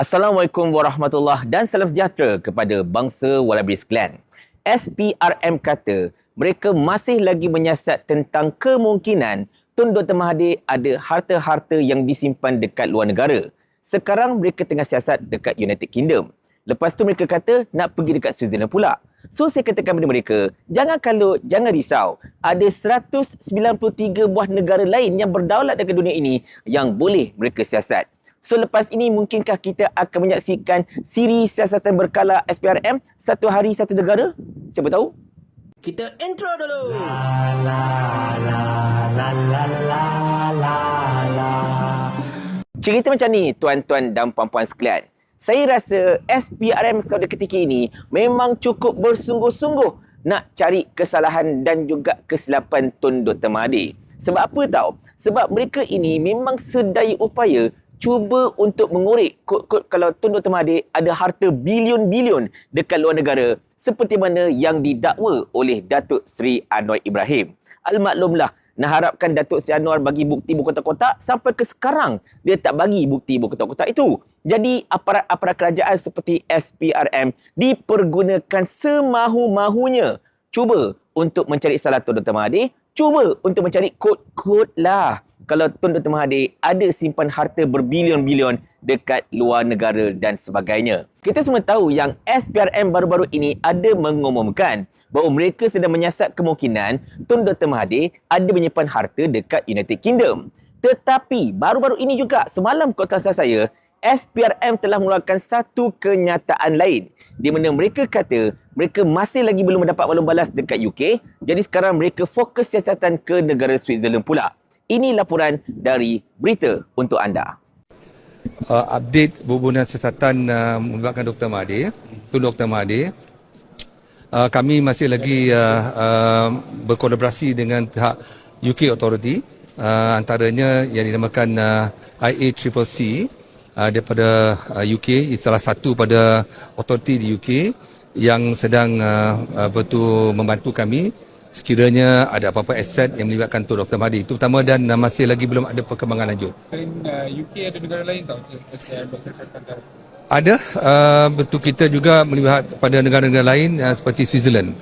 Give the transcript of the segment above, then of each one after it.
Assalamualaikum warahmatullahi dan salam sejahtera kepada bangsa Wallaby sekalian. SPRM kata mereka masih lagi menyiasat tentang kemungkinan Tun Dr. Mahathir ada harta-harta yang disimpan dekat luar negara. Sekarang mereka tengah siasat dekat United Kingdom. Lepas tu mereka kata nak pergi dekat Switzerland pula. So saya katakan kepada mereka, jangan kalau jangan risau. Ada 193 buah negara lain yang berdaulat dekat dunia ini yang boleh mereka siasat. So lepas ini mungkinkah kita akan menyaksikan siri siasatan berkala SPRM satu hari satu negara? Siapa tahu? Kita intro dulu. La la la la la la la la. Cerita macam ni tuan-tuan dan puan-puan sekalian. Saya rasa SPRM pada ketika ini memang cukup bersungguh-sungguh nak cari kesalahan dan juga kesilapan Tun Dr. Mahathir. Sebab apa tahu? Sebab mereka ini memang sedaya upaya cuba untuk mengorek kod-kod kalau Tun Dr. Mahathir ada harta bilion-bilion dekat luar negara seperti mana yang didakwa oleh Datuk Seri Anwar Ibrahim. Al-maklumlah, nak harapkan Datuk Seri Anwar bagi bukti buku kotak-kotak sampai ke sekarang dia tak bagi bukti buku kotak-kotak itu. Jadi aparat-aparat kerajaan seperti SPRM dipergunakan semahu-mahunya cuba untuk mencari salah Tun Dr. Mahathir, cuba untuk mencari kod-kod lah kalau Tun Dr. Mahathir ada simpan harta berbilion-bilion dekat luar negara dan sebagainya. Kita semua tahu yang SPRM baru-baru ini ada mengumumkan bahawa mereka sedang menyiasat kemungkinan Tun Dr. Mahathir ada menyimpan harta dekat United Kingdom. Tetapi baru-baru ini juga semalam kota saya SPRM telah mengeluarkan satu kenyataan lain di mana mereka kata mereka masih lagi belum mendapat balon balas dekat UK jadi sekarang mereka fokus siasatan ke negara Switzerland pula. Ini laporan dari berita untuk anda. Uh, update berhubungan siasatan uh, melibatkan Dr. Mahathir, Tun Dr. Mahathir. Uh, kami masih lagi uh, uh, berkolaborasi dengan pihak UK Authority, uh, antaranya yang dinamakan uh, IACCC uh, daripada uh, UK, salah satu pada authority di UK yang sedang uh, uh, betul membantu kami sekiranya ada apa-apa aset yang melibatkan Tun Dr. Mahdi itu pertama dan masih lagi belum ada perkembangan lanjut. Uh, UK ada negara lain tak? Ada, uh, betul kita juga melihat pada negara-negara lain uh, seperti Switzerland.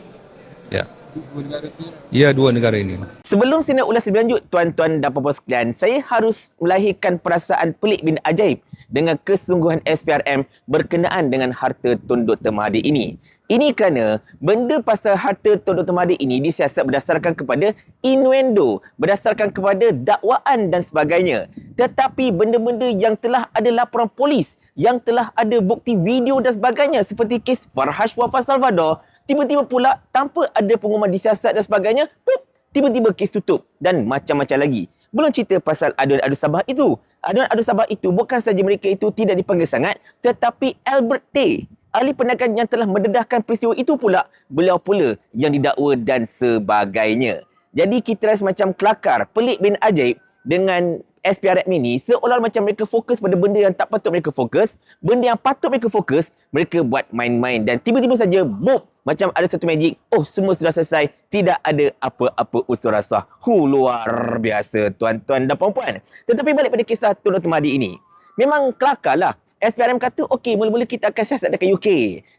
Ya. Dua negara Ya, dua negara ini. Sebelum nak ulas lebih lanjut, tuan-tuan dan puan-puan sekalian, saya harus melahirkan perasaan pelik bin ajaib dengan kesungguhan SPRM berkenaan dengan harta Tun Dr. Mahathir ini. Ini kerana benda pasal harta Tun Dr. Mahathir ini disiasat berdasarkan kepada innuendo, berdasarkan kepada dakwaan dan sebagainya. Tetapi benda-benda yang telah ada laporan polis, yang telah ada bukti video dan sebagainya seperti kes Farhash Wafat Salvador, tiba-tiba pula tanpa ada pengumuman disiasat dan sebagainya, pup, tiba-tiba kes tutup dan macam-macam lagi. Belum cerita pasal aduan adu sabah itu. Aduan adu sabah itu bukan saja mereka itu tidak dipanggil sangat, tetapi Albert Tay ahli penegakan yang telah mendedahkan peristiwa itu pula beliau pula yang didakwa dan sebagainya. Jadi kita rasa macam kelakar, pelik bin ajaib dengan SPRM ini seolah macam mereka fokus pada benda yang tak patut mereka fokus, benda yang patut mereka fokus, mereka buat main-main dan tiba-tiba saja boom macam ada satu magic, oh semua sudah selesai, tidak ada apa-apa unsur rasa. Hu luar biasa tuan-tuan dan puan-puan. Tetapi balik pada kisah Tun Dr. Mahdi ini. Memang kelakar lah. SPRM kata, okey, mula-mula kita akan siasat dekat UK.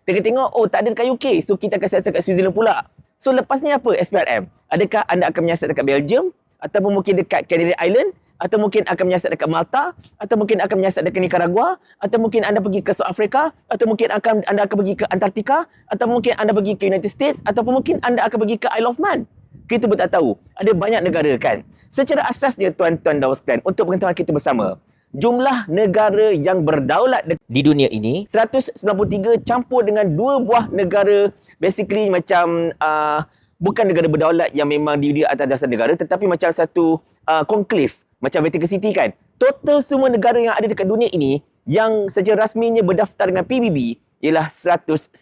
Tengok-tengok, oh tak ada dekat UK, so kita akan siasat dekat Switzerland pula. So lepas ni apa SPRM? Adakah anda akan menyiasat dekat Belgium? Ataupun mungkin dekat Canary Island? Atau mungkin akan menyiasat dekat Malta? Atau mungkin akan menyiasat dekat Nicaragua? Atau mungkin anda pergi ke South Africa? Atau mungkin akan anda akan pergi ke Antartika? Atau mungkin anda pergi ke United States? Ataupun mungkin anda akan pergi ke Isle of Man? Kita pun tak tahu. Ada banyak negara kan? Secara asasnya tuan-tuan dan sekalian, untuk pengetahuan kita bersama, jumlah negara yang berdaulat di dunia ini 193 campur dengan dua buah negara basically macam uh, bukan negara berdaulat yang memang di atas dasar negara tetapi macam satu uh, conclave macam Vatican City kan total semua negara yang ada dekat dunia ini yang secara rasminya berdaftar dengan PBB ialah 195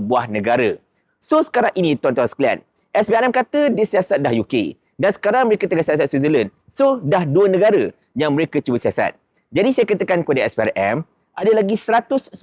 buah negara so sekarang ini tuan-tuan sekalian SPRM kata dia siasat dah UK dan sekarang mereka tengah siasat Switzerland so dah dua negara yang mereka cuba siasat. Jadi saya katakan kepada SPRM, ada lagi 193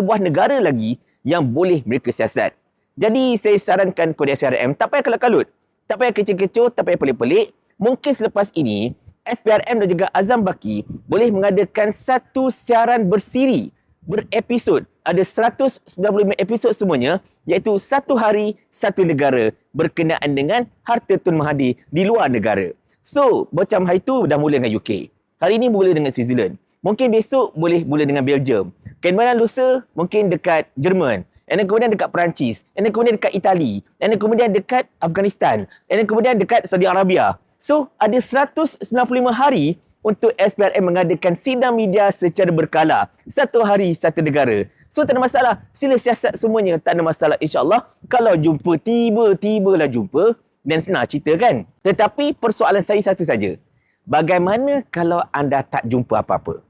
buah negara lagi yang boleh mereka siasat. Jadi saya sarankan kepada SPRM, tak payah kalut-kalut. Tak payah kecoh-kecoh, tak payah pelik-pelik. Mungkin selepas ini, SPRM dan juga Azam Baki boleh mengadakan satu siaran bersiri berepisod. Ada 195 episod semuanya iaitu satu hari, satu negara berkenaan dengan harta Tun Mahathir di luar negara. So, macam hari tu dah mula dengan UK. Hari ini mula dengan Switzerland. Mungkin besok boleh mula dengan Belgium. Kemudian lusa mungkin dekat Jerman. And kemudian dekat Perancis. And kemudian dekat Itali. And kemudian dekat Afghanistan. And kemudian dekat Saudi Arabia. So, ada 195 hari untuk SPRM mengadakan sidang media secara berkala. Satu hari, satu negara. So, tak ada masalah. Sila siasat semuanya. Tak ada masalah insyaAllah. Kalau jumpa, tiba-tibalah jumpa. Dan senang cerita kan? Tetapi persoalan saya satu saja. Bagaimana kalau anda tak jumpa apa-apa?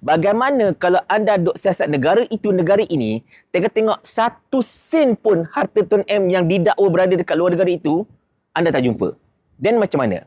Bagaimana kalau anda duk siasat negara itu, negara ini, tengok-tengok satu sen pun harta Tun M yang didakwa berada dekat luar negara itu, anda tak jumpa. Dan macam mana?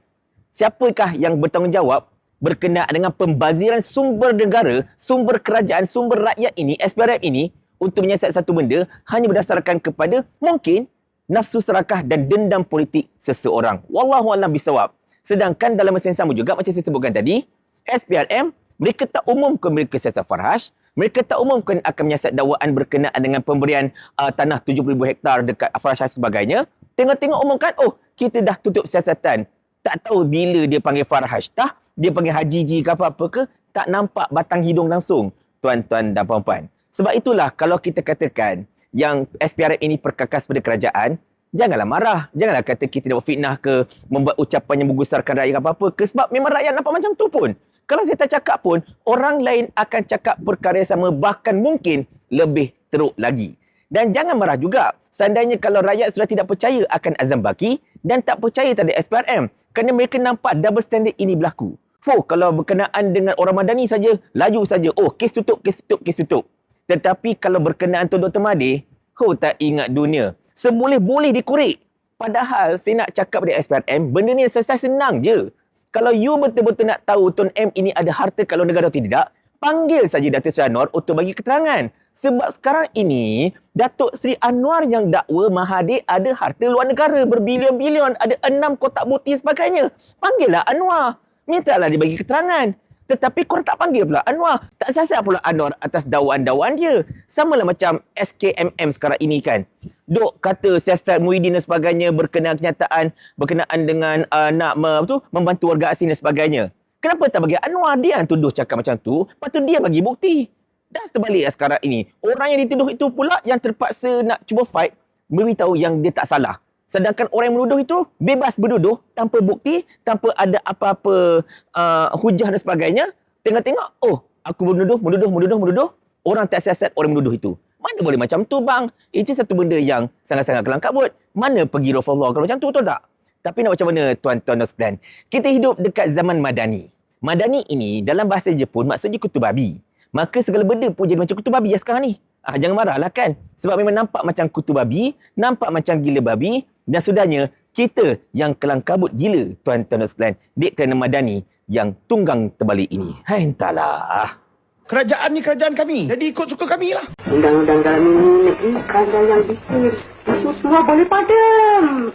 Siapakah yang bertanggungjawab berkenaan dengan pembaziran sumber negara, sumber kerajaan, sumber rakyat ini, SPRM ini, untuk menyiasat satu benda hanya berdasarkan kepada mungkin nafsu serakah dan dendam politik seseorang. Wallahu a'lam bisawab. Sedangkan dalam yang sama juga macam saya sebutkan tadi, SPRM mereka tak umumkan mereka siasat farhash, mereka tak umumkan akan menyiasat dakwaan berkenaan dengan pemberian uh, tanah 70,000 hektar dekat farhash dan sebagainya. Tengok-tengok umumkan, oh kita dah tutup siasatan. Tak tahu bila dia panggil farhash tah, dia panggil haji ji ke apa-apa ke, tak nampak batang hidung langsung, tuan-tuan dan puan-puan. Sebab itulah kalau kita katakan yang SPRM ini perkakas pada kerajaan, janganlah marah. Janganlah kata kita nak fitnah ke, membuat ucapan yang menggusarkan rakyat apa-apa ke. Sebab memang rakyat nampak macam tu pun. Kalau saya tak cakap pun, orang lain akan cakap perkara yang sama bahkan mungkin lebih teruk lagi. Dan jangan marah juga. Seandainya kalau rakyat sudah tidak percaya akan Azam Baki dan tak percaya terhadap SPRM kerana mereka nampak double standard ini berlaku. Oh, kalau berkenaan dengan orang Madani saja, laju saja. Oh, kes tutup, kes tutup, kes tutup. Tetapi kalau berkenaan Tun Dr. Mahathir, oh tak ingat dunia. Seboleh-boleh dikorek. Padahal saya nak cakap pada SPRM, benda ni selesai senang je. Kalau you betul-betul nak tahu Tun M ini ada harta kalau negara atau tidak, panggil saja Datuk Seri Anwar untuk bagi keterangan. Sebab sekarang ini, Datuk Seri Anwar yang dakwa Mahathir ada harta luar negara berbilion-bilion, ada enam kotak bukti sebagainya. Panggillah Anwar. Mintalah dia bagi keterangan. Tetapi korang tak panggil pula Anwar. Tak siasat pula Anwar atas dakwaan-dakwaan dia. Sama lah macam SKMM sekarang ini kan. Dok kata siasat Muhyiddin dan sebagainya berkenaan kenyataan berkenaan dengan uh, nak me, tu, membantu warga asing dan sebagainya. Kenapa tak bagi Anwar dia yang tuduh cakap macam tu, lepas tu dia bagi bukti. Dah terbalik lah sekarang ini. Orang yang dituduh itu pula yang terpaksa nak cuba fight, beritahu yang dia tak salah. Sedangkan orang yang menuduh itu bebas berduduh tanpa bukti, tanpa ada apa-apa uh, hujah dan sebagainya. Tengok-tengok, oh aku menuduh, menuduh, menuduh, menuduh. Orang tak siasat orang menuduh itu. Mana boleh macam tu bang? Itu satu benda yang sangat-sangat kelang kabut. Mana pergi Rasulullah kalau macam tu, tahu tak? Tapi nak macam mana tuan-tuan dan sekalian? Kita hidup dekat zaman Madani. Madani ini dalam bahasa Jepun maksudnya kutu babi. Maka segala benda pun jadi macam kutu babi sekarang ni. Ah, jangan marahlah kan. Sebab memang nampak macam kutu babi, nampak macam gila babi dan sudahnya kita yang kelang kabut gila tuan-tuan dan sekalian. Dek kerana Madani yang tunggang terbalik ini. Hai entahlah. Kerajaan ni kerajaan kami. Jadi ikut suka kami lah. Undang-undang dalam ini negeri kerajaan yang bikin. Itu semua boleh padam.